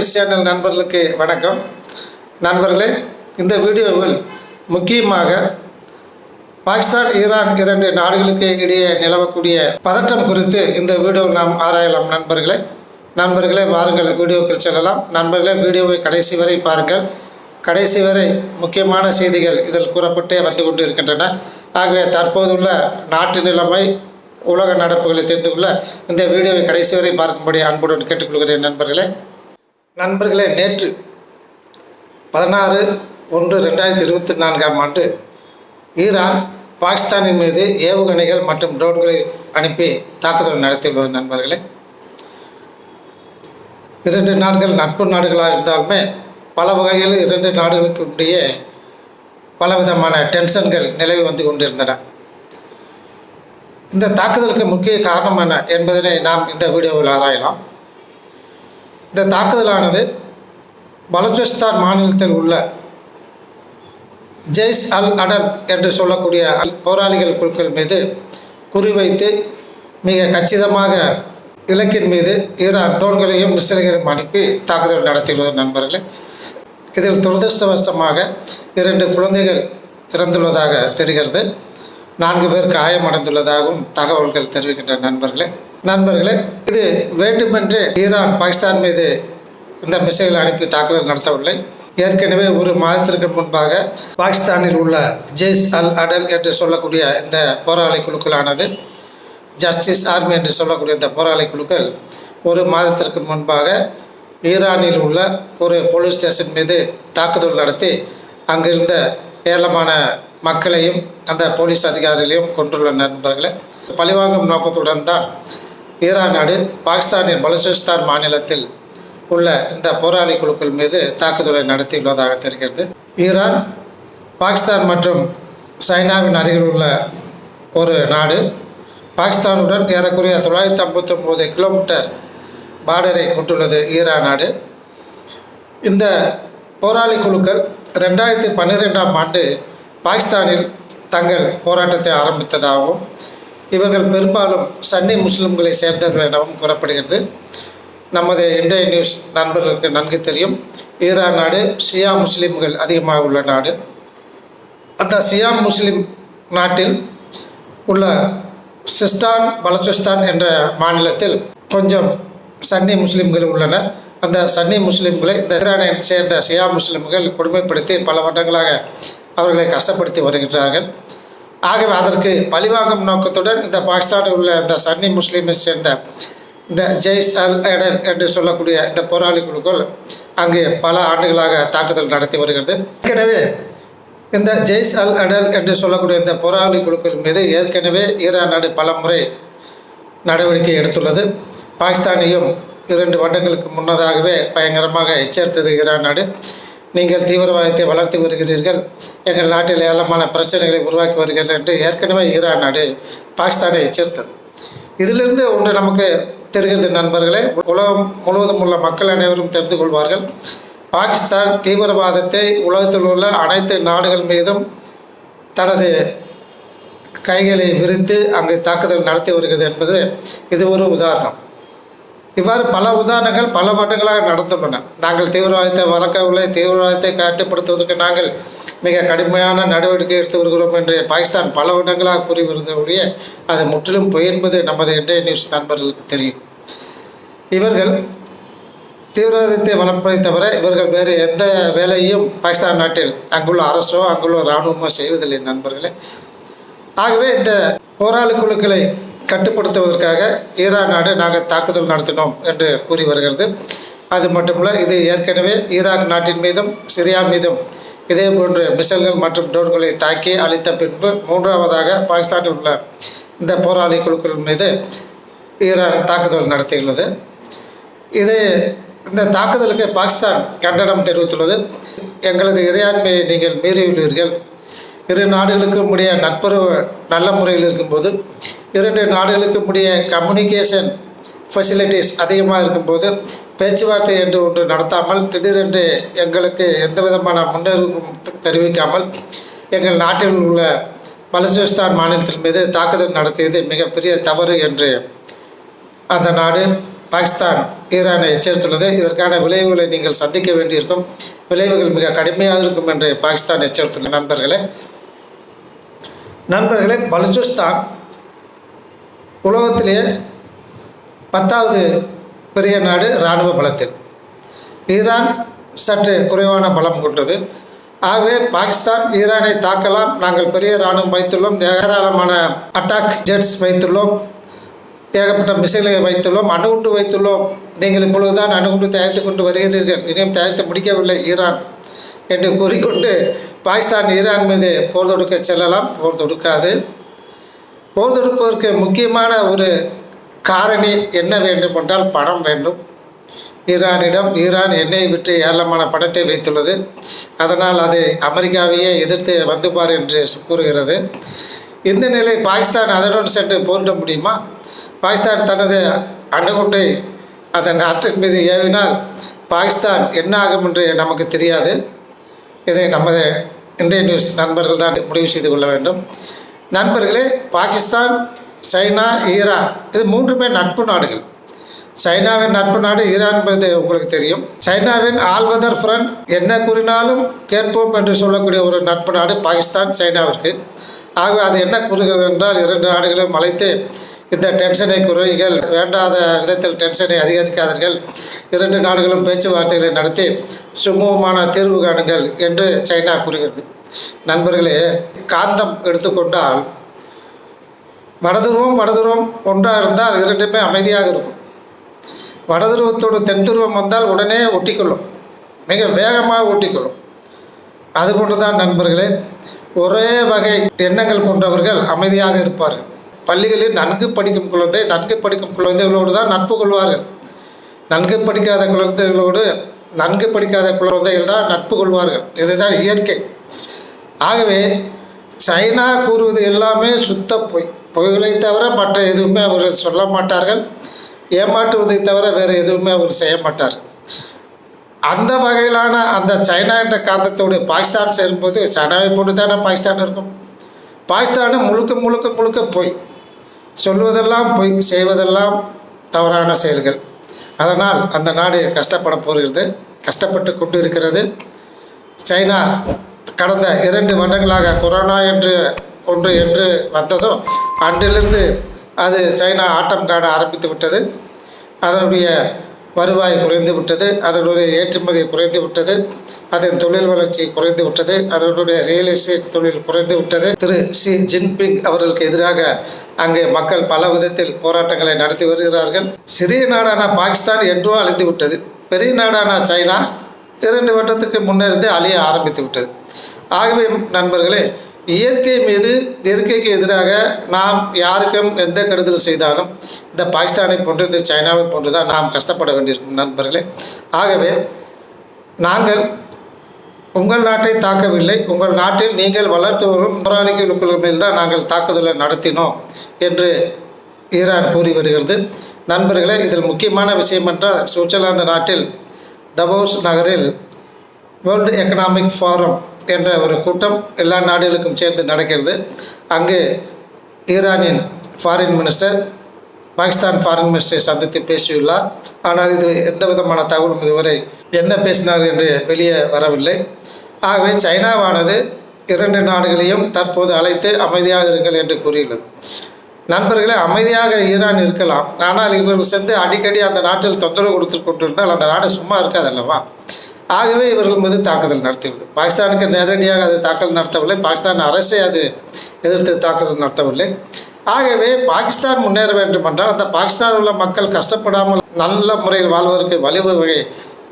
News channel நண்பர்களுக்கு வணக்கம். நண்பர்களே இந்த வீடியோவில் முக்கியமாக பாகிஸ்தான் ஈரான் இரண்டு நாடுகளுக்கு இடையே நிலவக்கூடிய பதற்றம் குறித்து இந்த வீடியோவில் நாம் ஆராயலாம். நண்பர்களே நண்பர்களே வாருங்கள் வீடியோக்கு செல்லலாம். நண்பர்களே வீடியோவை கடைசி வரை பாருங்கள். கடைசி வரை முக்கியமான செய்திகள் இதில் கூறப்பட்டே வந்து கொண்டு இருக்கின்றன ஆகவே தற்போதுள்ள நாட்டு நிலைமை உலக நடப்புகளை தெரிந்து கொள்ள இந்த வீடியோவை கடைசி வரை பார்க்கும்படி அன்புடன் கேட்டுக்கொள்கிறேன். நண்பர்களே நண்பர்களே நேற்று பதினாறு ஒன்று ரெண்டாயிரத்தி இருபத்தி நான்காம் ஆண்டு ஈரான் பாகிஸ்தானின் மீது ஏவுகணைகள் மற்றும் ட்ரோன்களை அனுப்பி தாக்குதல் நடத்தியுள்ளது நண்பர்களே. இரண்டு நாடுகள் நட்பு நாடுகளாக இருந்தாலுமே பல வகையில் இரண்டு நாடுகளுக்கு இடையே பலவிதமான டென்ஷன்கள் நிலவி வந்து கொண்டிருந்தன. இந்த தாக்குதலுக்கு முக்கிய காரணம் என்ன என்பதனை நாம் இந்த வீடியோவில் ஆராயலாம். இந்த தாக்குதலானது பலோச்சிஸ்தான் மாநிலத்தில் உள்ள ஜெய்ஸ் அல் அடல் என்று சொல்லக்கூடிய போராளிகள் குழுக்கள் மீது குறிவைத்து மிக கச்சிதமாக இலக்கின் மீது ஈரான் ட்ரோன்களையும் மிசைல்களையும் அனுப்பி தாக்குதல் நடத்தியுள்ளது நண்பர்களே. இதில் துரதிருஷ்டவசமாக இரண்டு குழந்தைகள் இறந்துள்ளதாக தெரிகிறது. நான்கு பேர் காயமடைந்துள்ளதாகவும் தகவல்கள் தெரிவிக்கின்ற நண்பர்களே. நண்பர்களே இது வேண்டுமென்றே ஈரான் பாகிஸ்தான் மீது இந்த மிசைல் அனுப்பி தாக்குதல் நடத்தவில்லை. ஏற்கனவே ஒரு மாதத்திற்கு முன்பாக பாகிஸ்தானில் உள்ள ஜெய்ஸ் அல் அடல் என்று சொல்லக்கூடிய இந்த போராளி குழுக்களானது ஜஸ்டிஸ் ஆர்மி என்று சொல்லக்கூடிய இந்த போராளி குழுக்கள் ஒரு மாதத்திற்கு முன்பாக ஈரானில் உள்ள ஒரு போலீஸ் ஸ்டேஷன் மீது தாக்குதல் நடத்தி அங்கிருந்த ஏராளமான மக்களையும் அந்த போலீஸ் அதிகாரிகளையும் கொண்டுள்ள நண்பர்களை பழிவாங்கும் நோக்கத்துடன் தான் ஈரான் நாடு பாகிஸ்தானின் பலுச்சிஸ்தான் மாநிலத்தில் உள்ள இந்த போராளி குழுக்கள் மீது தாக்குதலை நடத்தியுள்ளதாக தெரிகிறது. ஈரான் பாகிஸ்தான் மற்றும் சைனாவின் அருகில் உள்ள ஒரு நாடு. பாகிஸ்தானுடன் ஏறக்குறைய தொள்ளாயிரத்தி ஐம்பத்தொம்போது கிலோமீட்டர் பார்டரை கொண்டுள்ளது ஈரான் நாடு. இந்த போராளி குழுக்கள் ரெண்டாயிரத்தி பன்னிரெண்டாம் ஆண்டு பாகிஸ்தானில் தங்கள் போராட்டத்தை ஆரம்பித்ததாகவும் இவர்கள் பெரும்பாலும் சன்னி முஸ்லிம்களை சேர்ந்தவர்கள் எனவும் கூறப்படுகிறது. நமது இந்திய நியூஸ் நண்பர்களுக்கு நன்கு தெரியும். ஈரான் நாடு ஷியா முஸ்லிம்கள் அதிகமாக உள்ள நாடு. அந்த ஷியா முஸ்லிம் நாட்டில் உள்ள சிஸ்தான் பலச்சிஸ்தான் என்ற மாநிலத்தில் கொஞ்சம் சன்னி முஸ்லிம்கள் உள்ளனர் அந்த சன்னி முஸ்லிம்களை இந்த ஈரானை சேர்ந்த ஷியா முஸ்லிம்கள் கொடுமைப்படுத்தி பல வருடங்களாக அவர்களை கஷ்டப்படுத்தி வருகின்றார்கள். ஆகவே அதற்கு பழிவாங்கும் நோக்கத்துடன் இந்த பாகிஸ்தானில் உள்ள இந்த சன்னி முஸ்லீமை சேர்ந்த இந்த ஜெய்ஸ் அல் எடன் என்று சொல்லக்கூடிய இந்த போராளி குழுக்கள் அங்கு பல ஆண்டுகளாக தாக்குதல் நடத்தி வருகிறது. ஏற்கனவே இந்த ஜெய்ஸ் அல் அடல் என்று சொல்லக்கூடிய இந்த போராளி குழுக்கள் மீது ஏற்கனவே ஈரான் நாடு பல முறை நடவடிக்கை எடுத்துள்ளது. பாகிஸ்தானையும் இரண்டு வருடங்களுக்கு முன்னதாகவே பயங்கரமாக எச்சரித்தது ஈரான் நாடு. நீங்கள் தீவிரவாதத்தை வளர்த்து வருகிறீர்கள். எங்கள் நாட்டில் ஏராளமான பிரச்சனைகளை உருவாக்கி வருகிறீர்கள் என்று ஏற்கனவே ஈரான் நாடு பாகிஸ்தானை எச்சரித்தது. இதிலிருந்து ஒன்று நமக்கு தெரிகிறது நண்பர்களே. உலகம் முழுவதும் உள்ள மக்கள் அனைவரும் தெரிந்து கொள்வார்கள். பாகிஸ்தான் தீவிரவாதத்தை உலகத்தில் உள்ள அனைத்து நாடுகள் மீதும் தனது கைகளை விரித்து அங்கு தாக்குதல் நடத்தி வருகிறது என்பது இது ஒரு உதாரணம். இவ்வாறு பல உதாரணங்கள் பல வருடங்களாக நடந்துள்ளன. நாங்கள் தீவிரவாதத்தை வளர்க்கவில்லை. தீவிரவாதத்தை கட்டுப்படுத்துவதற்கு நாங்கள் மிக கடுமையான நடவடிக்கை எடுத்து வருகிறோம் என்று பாகிஸ்தான் பல வருடங்களாக கூறி வருவதோடைய அது முற்றிலும் பொய் என்பது நமது இன்றைய நியூஸ் நண்பர்களுக்கு தெரியும். இவர்கள் தீவிரவாதத்தை வளர்ப்பதை தவிர இவர்கள் வேறு எந்த வேலையும் பாகிஸ்தான் நாட்டில் அங்குள்ள அரசோ அங்குள்ள இராணுவமோ செய்வதில்லை நண்பர்களே. ஆகவே இந்த போராளி குழுக்களை கட்டுப்படுத்துவதற்காக ஈரான் நாடு நாங்கள் தாக்குதல் நடத்தினோம் என்று கூறி வருகிறது. அது மட்டுமல்ல இது ஏற்கனவே ஈராக் நாட்டின் மீதும் சிரியா மீதும் இதே போன்று மிசைல்கள் மற்றும் ட்ரோன்களை தாக்கி அளித்த பின்பு மூன்றாவதாக பாகிஸ்தானில் உள்ள இந்த போராளி குழுக்கள் மீது ஈரான் தாக்குதல் நடத்தியுள்ளது. இது இந்த தாக்குதலுக்கு பாகிஸ்தான் கண்டனம் தெரிவித்துள்ளது. எங்களது இறையாண்மையை நீங்கள் மீறியுள்ளீர்கள். இரு நாடுகளுக்கும் உடைய நட்புறவு நல்ல முறையில் இருக்கும்போது இரண்டு நாடுகளுக்கும் உடைய கம்யூனிகேஷன் ஃபெசிலிட்டிஸ் அதிகமாக இருக்கும்போது பேச்சுவார்த்தை என்று ஒன்று நடத்தாமல் திடீரென்று எங்களுக்கு எந்த விதமான முன்னேறும் தெரிவிக்காமல் எங்கள் நாட்டில் உள்ள பலசிஸ்தான் மாநிலத்தின் மீது தாக்குதல் நடத்தியது மிகப்பெரிய தவறு என்று அந்த நாடு பாகிஸ்தான் ஈரானை எச்சரித்துள்ளது. இதற்கான விளைவுகளை நீங்கள் சந்திக்க வேண்டியிருக்கும். விளைவுகள் மிக கடுமையாக இருக்கும் என்று பாகிஸ்தான் எச்சரித்துள்ள நண்பர்களே நண்பர்களே பலுச்சிஸ்தான் உலகத்திலேயே பத்தாவது பெரிய நாடு இராணுவ பலத்தில். ஈரான் சற்று குறைவான பலம் கொண்டது. ஆகவே பாகிஸ்தான் ஈரானை தாக்கலாம். நாங்கள் பெரிய இராணுவம் வைத்துள்ளோம். ஏராளமான அட்டாக் ஜெட்ஸ் வைத்துள்ளோம். ஏகப்பட்ட மிசைலை வைத்துள்ளோம். அணுகுண்டு வைத்துள்ளோம். நீங்கள் இப்பொழுதுதான் அணுகுண்டு தயாரித்து கொண்டு வருகிறீர்கள். இனியும் தயாரித்து முடிக்கவில்லை ஈரான் என்று கூறிக்கொண்டு பாகிஸ்தான் ஈரான் மீது போர் தொடுக்க செல்லலாம். போர் தொடுக்காது. போர் தொடுப்பதற்கு முக்கியமான ஒரு காரணி என்ன வேண்டும் என்றால் பணம் வேண்டும். ஈரானிடம் ஈரான் எண்ணெய் விற்று ஏராளமான பணத்தை வைத்துள்ளது. அதனால் அது அமெரிக்காவையே எதிர்த்து வந்துப்பார் என்று கூறுகிறது. இந்த நிலை பாகிஸ்தான் அதனுடன் சென்று போரிட முடியுமா? பாகிஸ்தான் தனது அணுகுண்டை அந்த நாட்டின் மீது ஏவினால் பாகிஸ்தான் என்ன ஆகும் என்று நமக்கு தெரியாது. இதை நமது இந்திய நியூஸ் நண்பர்கள் தான் முடிவு செய்து கொள்ள வேண்டும். நண்பர்களே பாகிஸ்தான் சைனா ஈரான் இது மூன்றுமே நட்பு நாடுகள். சைனாவின் நட்பு நாடு ஈரான் என்பது உங்களுக்கு தெரியும். சைனாவின் ஆல்வதர் ஃப்ரண்ட் என்ன கூறினாலும் கேட்போம் என்று சொல்லக்கூடிய ஒரு நட்பு நாடு பாகிஸ்தான் சைனாவிற்கு. ஆகவே அது என்ன கூறுகிறது என்றால் இரண்டு நாடுகளையும் அழைத்து இந்த டென்ஷனை குறைகள் வேண்டாத விதத்தில் டென்ஷனை அதிகரிக்காதீர்கள். இரண்டு நாடுகளும் பேச்சுவார்த்தைகளை நடத்தி சுமூகமான தீர்வு காணுங்கள் என்று சைனா கூறுகிறது. நண்பர்களே காந்தம் எடுத்துக்கொண்டால் வடதுருவம் வடதுருவம் ஒன்றாக இருந்தால் இரண்டுமே அமைதியாக இருக்கும். வடதுருவத்தோடு தென் துருவம் வந்தால் உடனே ஒட்டிக்கொள்ளும். மிக வேகமாக ஒட்டிக்கொள்ளும். அதுபோன்று தான் நண்பர்களே ஒரே வகை எண்ணங்கள் கொண்டவர்கள் அமைதியாக இருப்பார்கள். பள்ளிகளில் நன்கு படிக்கும் குழந்தை நன்கு படிக்கும் குழந்தைகளோடு தான் நட்பு கொள்வார்கள். நன்கு படிக்காத குழந்தைகளோடு நன்கு படிக்காத குழந்தைகள் தான் நட்பு கொள்வார்கள். இதுதான் இயற்கை. ஆகவே சைனா கூறுவது எல்லாமே சுத்த பொய். பொய்களை தவிர மற்ற எதுவுமே அவர்கள் சொல்ல மாட்டார்கள். ஏமாற்றுவதை தவிர வேறு எதுவுமே அவர் செய்ய மாட்டார் அந்த வகையிலான அந்த சைனா என்ற காந்தத்தோடு பாகிஸ்தான் சேரும்போது சைனாவை போட்டு தானே பாகிஸ்தான் இருக்கும்? பாகிஸ்தானு முழுக்க முழுக்க முழுக்க பொய். சொல்வதெல்லாம் பொய் செய்வதெல்லாம் தவறான செயல்கள். அதனால் அந்த நாடு கஷ்டப்பட போகிறது கஷ்டப்பட்டு கொண்டு இருக்கிறது சைனா கடந்த இரண்டு வருடங்களாக கொரோனா என்று ஒன்று என்று வந்ததோ அன்றிலிருந்து அது சைனா ஆட்டம் காண ஆரம்பித்து விட்டது. அதனுடைய வருவாய் குறைந்து விட்டது அதனுடைய ஏற்றுமதி குறைந்து விட்டது அதன் தொழில் வளர்ச்சி குறைந்து விட்டது அதனுடைய ரியல் எஸ்டேட் தொழில் குறைந்து விட்டது. திரு ஷி ஜின்பிங் அவர்களுக்கு எதிராக அங்கே மக்கள் பல விதத்தில் போராட்டங்களை நடத்தி வருகிறார்கள். சிறிய நாடான பாகிஸ்தான் என்றோ அழிந்து விட்டது. பெரிய நாடான சைனா இரண்டு வருடத்துக்கு முன்னிருந்து அழிய ஆரம்பித்து விட்டது. ஆகவே நண்பர்களே இயற்கை மீது இயற்கைக்கு எதிராக நாம் யாருக்கும் எந்த கெடுதல் செய்தாலும் இந்த பாகிஸ்தானை போன்று இந்த சைனாவை போன்று தான் நாம் கஷ்டப்பட வேண்டியிருக்கும் நண்பர்களே. ஆகவே நாங்கள் உங்கள் நாட்டை தாக்கவில்லை. உங்கள் நாட்டில் நீங்கள் வளர்த்து வரும் போராளிகளுக்குள் மேல் தான் நாங்கள் தாக்குதலை நடத்தினோம் என்று ஈரான் கூறி வருகிறது. நண்பர்களே இதில் முக்கியமான விஷயம் என்றால் சுவிட்சர்லாந்து நாட்டில் தபோஸ் நகரில் வேர்ல்டு எக்கனாமிக் ஃபாரம் என்ற ஒரு கூட்டம் எல்லா நாடுகளுக்கும் சேர்ந்து நடக்கிறது. அங்கு ஈரானின் ஃபாரின் மினிஸ்டர் பாகிஸ்தான் ஃபாரின் மினிஸ்டரை சந்தித்து பேசியுள்ளார். ஆனால் இது எந்த விதமான தகவலும் இதுவரை என்ன பேசினார் என்று வெளியே வரவில்லை. ஆகவே சைனாவானது இரண்டு நாடுகளையும் தற்போது அழைத்து அமைதியாக இருங்கள் என்று கூறியுள்ளது. நண்பர்களே அமைதியாக ஈரான் இருக்கலாம். ஆனால் இவர்கள் சென்று அடிக்கடி அந்த நாட்டில் தொந்தரவு கொடுத்து கொண்டிருந்தால் அந்த நாடு சும்மா இருக்காது அல்லவா ஆகவே இவர்கள் மீது தாக்குதல் நடத்தியது பாகிஸ்தானுக்கு நேரடியாக அது தாக்குதல் நடத்தவில்லை. பாகிஸ்தான் அரசை அது எதிர்த்து தாக்குதல் நடத்தவில்லை. ஆகவே பாகிஸ்தான் முன்னேற வேண்டும் என்றால் அந்த பாகிஸ்தானில் உள்ள மக்கள் கஷ்டப்படாமல் நல்ல முறையில் வாழ்வதற்கு வழிவகை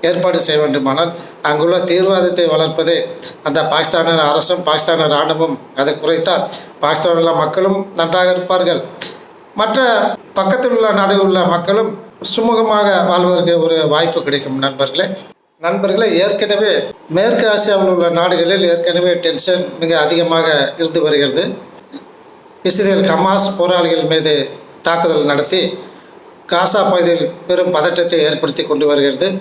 ஏற்பாடு செய்ய வேண்டுமானால் அங்குள்ள தீவிரவாதத்தை வளர்ப்பதே அந்த பாகிஸ்தானின் அரசும் பாகிஸ்தான இராணுவம் அதை குறைத்தால் பாகிஸ்தானில் உள்ள மக்களும் நன்றாக இருப்பார்கள். மற்ற பக்கத்தில் உள்ள நாடுகளில் உள்ள மக்களும் சுமூகமாக வாழ்வதற்கு ஒரு வாய்ப்பு கிடைக்கும் நண்பர்களே. நண்பர்களே ஏற்கனவே மேற்கு ஆசியாவில் உள்ள நாடுகளில் ஏற்கனவே டென்ஷன் மிக அதிகமாக இருந்து வருகிறது. இஸ்ரேல் ஹமாஸ் போராளிகள் மீது தாக்குதல் நடத்தி காசா பகுதியில் பெரும் பதற்றத்தை ஏற்படுத்தி கொண்டு வருகிறது.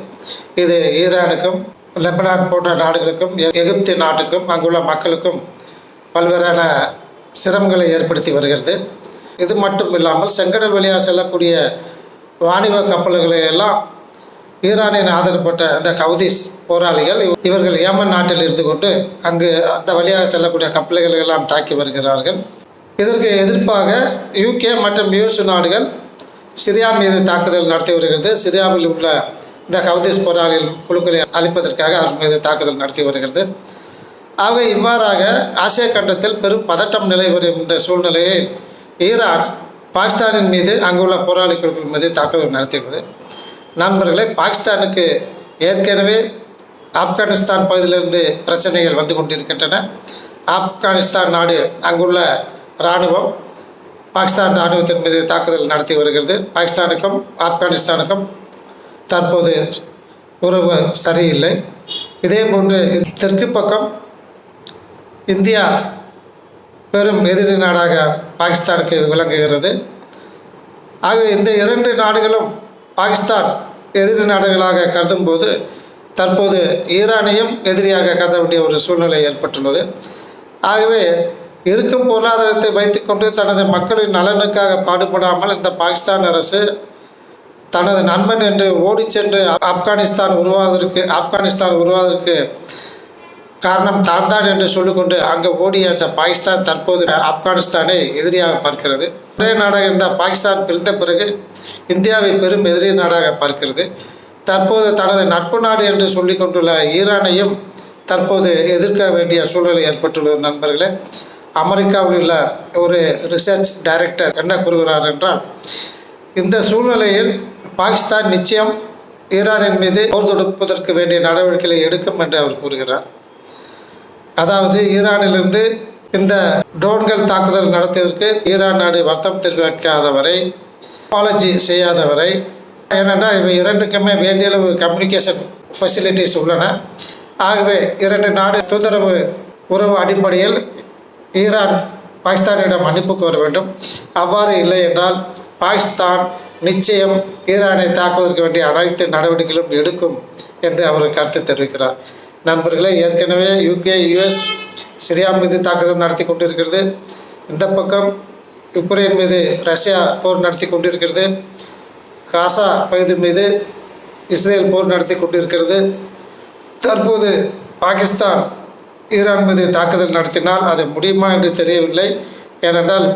இது ஈரானுக்கும் லெபனான் போன்ற நாடுகளுக்கும் எ- எகிப்து நாட்டுக்கும் அங்குள்ள மக்களுக்கும் பல்வேறான சிரமங்களை ஏற்படுத்தி வருகிறது. இது மட்டும் இல்லாமல் செங்கடல் வழியாக செல்லக்கூடிய வாணிப கப்பல்களை எல்லாம் ஈரானின் ஆதரப்பட்ட அந்த கவுதிஸ் போராளிகள் இவர்கள் ஏமன் நாட்டில் இருந்து கொண்டு அங்கு அந்த வழியாக செல்லக்கூடிய கப்பல்களை எல்லாம் தாக்கி வருகிறார்கள். இதற்கு எதிர்ப்பாக யூகே மற்றும் யூஎஸ் நாடுகள் சிரியா மீது தாக்குதல் நடத்தி வருகிறது. சிரியாவில் உள்ள இந்த ஹவுதீஸ் போராளிகள் குழுக்களை அழிப்பதற்காக அவர் மீது தாக்குதல் நடத்தி வருகிறது. ஆக இவ்வாறாக ஆசிய கண்டத்தில் பெரும் பதட்டம் நிலை வரும் இந்த சூழ்நிலையில் ஈரான் பாகிஸ்தானின் மீது அங்குள்ள போராளி குழுக்கள் மீது தாக்குதல் நடத்தியுள்ளது. நண்பர்களே பாகிஸ்தானுக்கு ஏற்கனவே ஆப்கானிஸ்தான் பகுதியிலிருந்து பிரச்சனைகள் வந்து கொண்டிருக்கின்றன. ஆப்கானிஸ்தான் நாடு அங்குள்ள இராணுவம் பாகிஸ்தான் இராணுவத்தின் மீது தாக்குதல் நடத்தி வருகிறது. பாகிஸ்தானுக்கும் ஆப்கானிஸ்தானுக்கும் தற்போது உறவு சரியில்லை. இதே போன்று தெற்கு பக்கம் இந்தியா பெரும் எதிரி நாடாக பாகிஸ்தானுக்கு விளங்குகிறது. ஆகவே இந்த இரண்டு நாடுகளும் பாகிஸ்தான் எதிரி நாடுகளாக கருதும் போது தற்போது ஈரானையும் எதிரியாக கருத வேண்டிய ஒரு சூழ்நிலை ஏற்பட்டுள்ளது. ஆகவே இருக்கும் பொருளாதாரத்தை வைத்துக்கொண்டு தனது மக்களின் நலனுக்காக பாடுபடாமல் இந்த பாகிஸ்தான் அரசு தனது நண்பன் என்று ஓடி சென்று ஆப்கானிஸ்தான் உருவாவதற்கு ஆப்கானிஸ்தான் உருவாவதற்கு காரணம் தான் தான் என்று சொல்லிக்கொண்டு அங்கே ஓடிய அந்த பாகிஸ்தான் தற்போது ஆப்கானிஸ்தானை எதிரியாக பார்க்கிறது. ஒரே நாடாக இருந்த பாகிஸ்தான் பிரிந்த பிறகு இந்தியாவை பெரும் எதிரி நாடாக பார்க்கிறது. தற்போது தனது நட்பு நாடு என்று சொல்லிக்கொண்டுள்ள ஈரானையும் தற்போது எதிர்க்க வேண்டிய சூழ்நிலை ஏற்பட்டுள்ளது நண்பர்களே. அமெரிக்காவில் உள்ள ஒரு ரிசர்ச் டைரக்டர் என்ன கூறுகிறார் என்றால் இந்த சூழ்நிலையில் பாகிஸ்தான் நிச்சயம் ஈரானின் மீது போர் தொடுப்பதற்கு வேண்டிய நடவடிக்கைகளை எடுக்கும் என்று அவர் கூறுகிறார். அதாவது ஈரானிலிருந்து இந்த ட்ரோன்கள் தாக்குதல் நடத்தியதற்கு ஈரான் நாடு வருத்தம் தெரிவிக்காதவரை அப்பாலஜி செய்யாதவரை ஏனென்றால் இவை இரண்டுக்குமே வேண்டிய அளவு கம்யூனிகேஷன் ஃபெசிலிட்டிஸ் உள்ளன. ஆகவே இரண்டு நாடு தூதரவு உறவு அடிப்படையில் ஈரான் பாகிஸ்தானிடம் மன்னிப்பு கோர வேண்டும். அவ்வாறு இல்லை என்றால் பாகிஸ்தான் நிச்சயம் ஈரானை தாக்குவதற்கு வேண்டிய அனைத்து நடவடிக்கைகளும் எடுக்கும் என்று அவர் கருத்து தெரிவிக்கிறார். நண்பர்களே ஏற்கனவே யூகே யுஎஸ் சிரியா மீது தாக்குதல் நடத்தி கொண்டிருக்கிறது. இந்த பக்கம் யுக்ரைன் மீது ரஷ்யா போர் நடத்தி கொண்டிருக்கிறது. காசா பகுதி மீது இஸ்ரேல் போர் நடத்தி கொண்டிருக்கிறது. தற்போது பாகிஸ்தான் ஈரான் மீது தாக்குதல் நடத்தினால் அது முடியுமா என்று தெரியவில்லை. ஏனென்றால்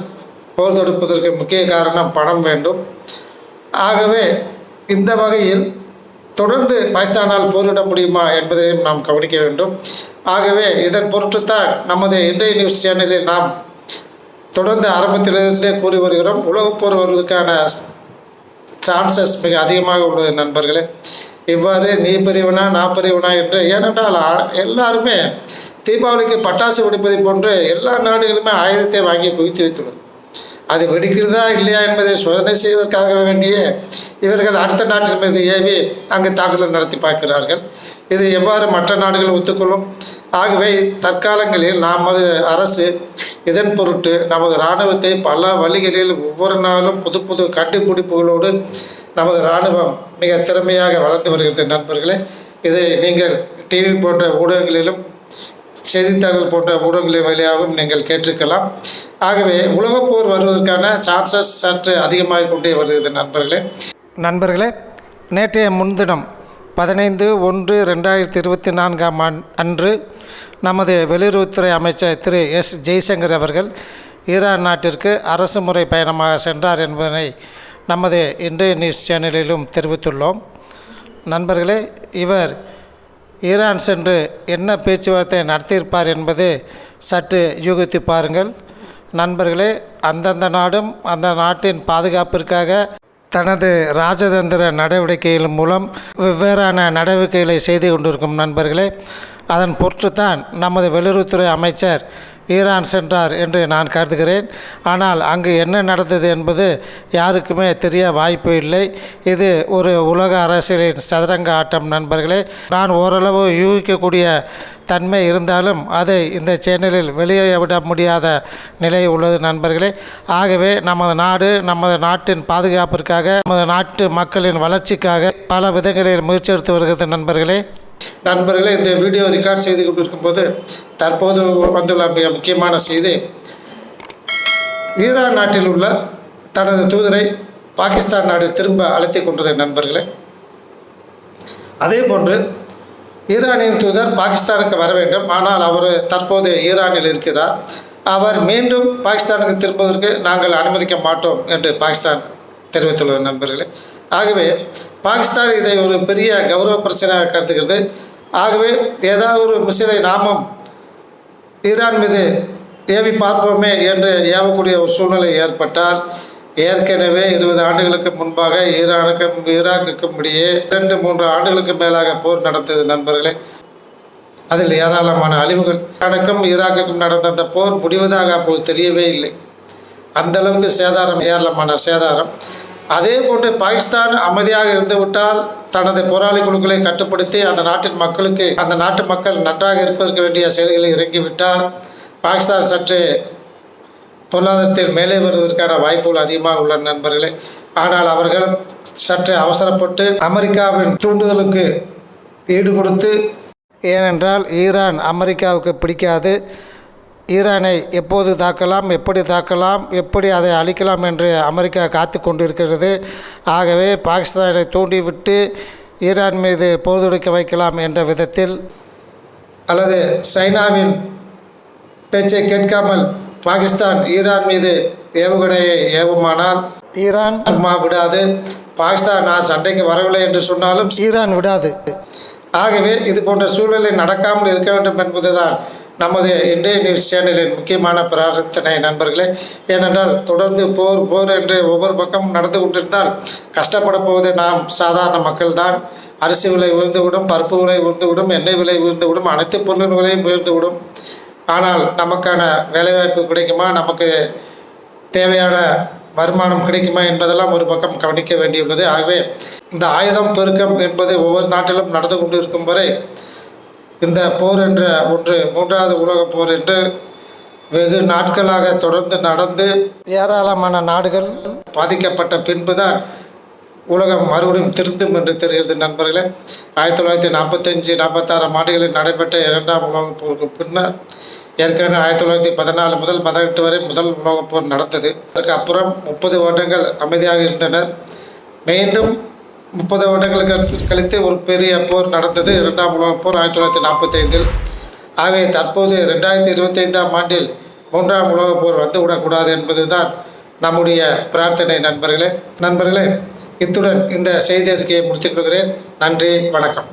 போர் தொடுப்பதற்கு முக்கிய காரணம் பணம் வேண்டும். ஆகவே இந்த வகையில் தொடர்ந்து பாகிஸ்தானால் போரிட முடியுமா என்பதையும் நாம் கவனிக்க வேண்டும். ஆகவே இதன் பொருட்டுத்தான் நமது இன்றைய நியூஸ் சேனலில் நாம் தொடர்ந்து ஆரம்பத்திலிருந்தே கூறி வருகிறோம். உலகப் போர் வருவதற்கான சான்சஸ் மிக அதிகமாக உள்ளது நண்பர்களே. இவ்வாறு நீ பெரியவனா நான் பெரியவனா என்று. ஏனென்றால் எல்லாருமே தீபாவளிக்கு பட்டாசு வெடிப்பதை போன்று எல்லா நாடுகளுமே ஆயுதத்தை வாங்கி குவித்து வைத்துள்ளது. அது வெடிக்கிறதா இல்லையா என்பதை சோதனை செய்வதற்காக வேண்டிய இவர்கள் அடுத்த நாட்டின் மீது ஏவி அங்கு தாக்குதல் நடத்தி பார்க்கிறார்கள். இது எவ்வாறு மற்ற நாடுகள் ஒத்துக்கொள்ளும்? ஆகவே தற்காலங்களில் நமது அரசு இதன் பொருட்டு நமது இராணுவத்தை பல வழிகளில் ஒவ்வொரு நாளும் புது புது கண்டுபிடிப்புகளோடு நமது இராணுவம் மிக திறமையாக வளர்ந்து வருகிறது நண்பர்களே. இதை நீங்கள் டிவி போன்ற ஊடகங்களிலும் செய்தித்தாள்கள் போன்ற ஊடகங்களின் வழியாகவும் நீங்கள் கேட்டிருக்கலாம். ஆகவே உலகப்போர் வருவதற்கான சான்சஸ் சற்று அதிகமாக கொண்டே வருகிறது நண்பர்களே. நண்பர்களே நேற்றைய முன்தினம் பதினைந்து ஒன்று ரெண்டாயிரத்தி இருபத்தி நான்காம் ஆண் அன்று நமது வெளியுறவுத்துறை அமைச்சர் திரு எஸ் ஜெய்சங்கர் அவர்கள் ஈரான் நாட்டிற்கு அரசு முறை பயணமாக சென்றார் என்பதனை நமது இந்திய நியூஸ் சேனலிலும் தெரிவித்துள்ளோம். நண்பர்களே இவர் ஈரான் சென்று என்ன பேச்சுவார்த்தை நடத்தியிருப்பார் என்பது சற்று யூகித்து பாருங்கள். நண்பர்களே அந்தந்த நாடும் அந்த நாட்டின் பாதுகாப்பிற்காக தனது ராஜதந்திர நடவடிக்கைகள் மூலம் வெவ்வேறான நடவடிக்கைகளை செய்து கொண்டிருக்கும் நண்பர்களே அதன் பொற்றுத்தான் நமது வெளியுறவுத்துறை அமைச்சர் ஈரான் சென்றார் என்று நான் கருதுகிறேன். ஆனால் அங்கு என்ன நடந்தது என்பது யாருக்குமே தெரிய வாய்ப்பு இல்லை. இது ஒரு உலக அரசியலின் சதுரங்க ஆட்டம் நண்பர்களே. நான் ஓரளவு யூகிக்கக்கூடிய தன்மை இருந்தாலும் அதை இந்த சேனலில் வெளியே விட முடியாத நிலை உள்ளது நண்பர்களே. ஆகவே நமது நாடு நமது நாட்டின் பாதுகாப்பிற்காக நமது நாட்டு மக்களின் வளர்ச்சிக்காக பல விதங்களில் முயற்சி எடுத்து வருகிறது நண்பர்களே. நண்பர்களே இந்த வீடியோ ரெக்கார்ட் செய்து கொண்டிருக்கும் போது தற்போது வந்துள்ள மிக முக்கியமான செய்தி. ஈரான் நாட்டில் உள்ள தனது தூதரை பாகிஸ்தான் நாடு திரும்ப அழைத்து கொண்டது நண்பர்களே. அதே போன்று ஈரானின் தூதர் பாகிஸ்தானுக்கு வர வேண்டும். ஆனால் அவர் தற்போது ஈரானில் இருக்கிறார். அவர் மீண்டும் பாகிஸ்தானுக்கு திரும்புவதற்கு நாங்கள் அனுமதிக்க மாட்டோம் என்று பாகிஸ்தான் தெரிவித்துள்ளது நண்பர்களே. ஆகவே பாகிஸ்தான் இதை ஒரு பெரிய கௌரவ பிரச்சனையாக கருதுகிறது. ஆகவே ஏதாவது ஒரு மிசிலை நாமும் ஈரான் மீது ஏவி பார்ப்போமே என்று ஏவக்கூடிய ஒரு சூழ்நிலை ஏற்பட்டால் ஏற்கனவே இருபது ஆண்டுகளுக்கு முன்பாக ஈரானுக்கும் ஈராக்குக்கும் இடையே இரண்டு மூன்று ஆண்டுகளுக்கு மேலாக போர் நடந்தது நண்பர்களே. அதில் ஏராளமான அழிவுகள். ஈரானுக்கும் ஈராக்குக்கும் நடந்த அந்த போர் முடிவதாக அப்போது தெரியவே இல்லை. அந்த அளவுக்கு சேதாரம் ஏராளமான சேதாரம். அதே போன்று பாகிஸ்தான் அமைதியாக இருந்துவிட்டால் தனது போராளி குழுக்களை கட்டுப்படுத்தி அந்த நாட்டின் மக்களுக்கு அந்த நாட்டு மக்கள் நன்றாக இருப்பதற்கு வேண்டிய செயல்களில் இறங்கிவிட்டால் பாகிஸ்தான் சற்று பொருளாதாரத்தில் மேலே வருவதற்கான வாய்ப்புகள் அதிகமாக உள்ள நண்பர்களே. ஆனால் அவர்கள் சற்று அவசரப்பட்டு அமெரிக்காவின் தூண்டுதலுக்கு ஈடு கொடுத்து ஏனென்றால் ஈரான் அமெரிக்காவுக்கு பிடிக்காது. ஈரானை எப்போது தாக்கலாம் எப்படி தாக்கலாம் எப்படி அதை அழிக்கலாம் என்று அமெரிக்கா காத்து கொண்டிருக்கிறது. ஆகவே பாகிஸ்தானை தூண்டிவிட்டு ஈரான் மீது போர் தொடுக்க வைக்கலாம் என்ற விதத்தில் அல்லது சைனாவின் பேச்சை கேட்காமல் பாகிஸ்தான் ஈரான் மீது ஏவுகணையை ஏவுமானால் ஈரான் சும்மா விடாது பாகிஸ்தான் நான் சண்டைக்கு வரவில்லை என்று சொன்னாலும் ஈரான் விடாது. ஆகவே இது போன்ற சூழ்நிலை நடக்காமல் இருக்க வேண்டும் என்பதுதான் நமது இன்றைய நியூஸ் சேனலின் முக்கியமான பிரார்த்தனை நண்பர்களே ஏனென்றால் தொடர்ந்து போர் போர் என்று ஒவ்வொரு பக்கம் நடந்து கொண்டிருந்தால் கஷ்டப்பட போவது நாம் சாதாரண மக்கள்தான். அரிசி விலை உயர்ந்துவிடும் பருப்பு விலை உயர்ந்துவிடும் எண்ணெய் விலை உயர்ந்துவிடும் அனைத்து பொருளின் விலையும் உயர்ந்துவிடும். ஆனால் நமக்கான வேலைவாய்ப்பு கிடைக்குமா? நமக்கு தேவையான வருமானம் கிடைக்குமா என்பதெல்லாம் ஒரு பக்கம் கவனிக்க வேண்டியுள்ளது. ஆகவே இந்த ஆயுதம் பெருக்கம் என்பது ஒவ்வொரு நாட்டிலும் நடந்து கொண்டு இருக்கும் வரை இந்த போர் என்ற ஒன்று மூன்றாவது உலகப் போர் என்று வெகு நாட்களாக தொடர்ந்து நடந்து ஏராளமான நாடுகள் பாதிக்கப்பட்ட பின்புதான் உலகம் மறுபடியும் திருந்தும் என்று தெரிகிறது நண்பர்களே. ஆயிரத்தி தொள்ளாயிரத்தி நாற்பத்தஞ்சு நாற்பத்தாறாம் ஆண்டுகளில் நடைபெற்ற இரண்டாம் உலகப் போருக்கு பின்னர் ஏற்கனவே ஆயிரத்தி தொள்ளாயிரத்தி பதினாலு முதல் பதினெட்டு வரை முதல் உலகப் போர் நடந்தது. அதற்கு அப்புறம் முப்பது வருடங்கள் அமைதியாக இருந்தனர். மீண்டும் முப்பது வருடங்களுக்கு கழித்து ஒரு பெரிய போர் நடந்தது. இரண்டாம் உலகப் போர் ஆயிரத்தி தொள்ளாயிரத்தி நாற்பத்தைந்தில். ஆகவே தற்போது ரெண்டாயிரத்தி இருபத்தைந்தாம் ஆண்டில் மூன்றாம் உலகப் போர் வந்துவிடக்கூடாது என்பதுதான் நம்முடைய பிரார்த்தனை நண்பர்களே. நண்பர்களே இத்துடன் இந்த செய்தி அறிக்கையை முடித்துக் கொள்கிறேன். நன்றி வணக்கம்.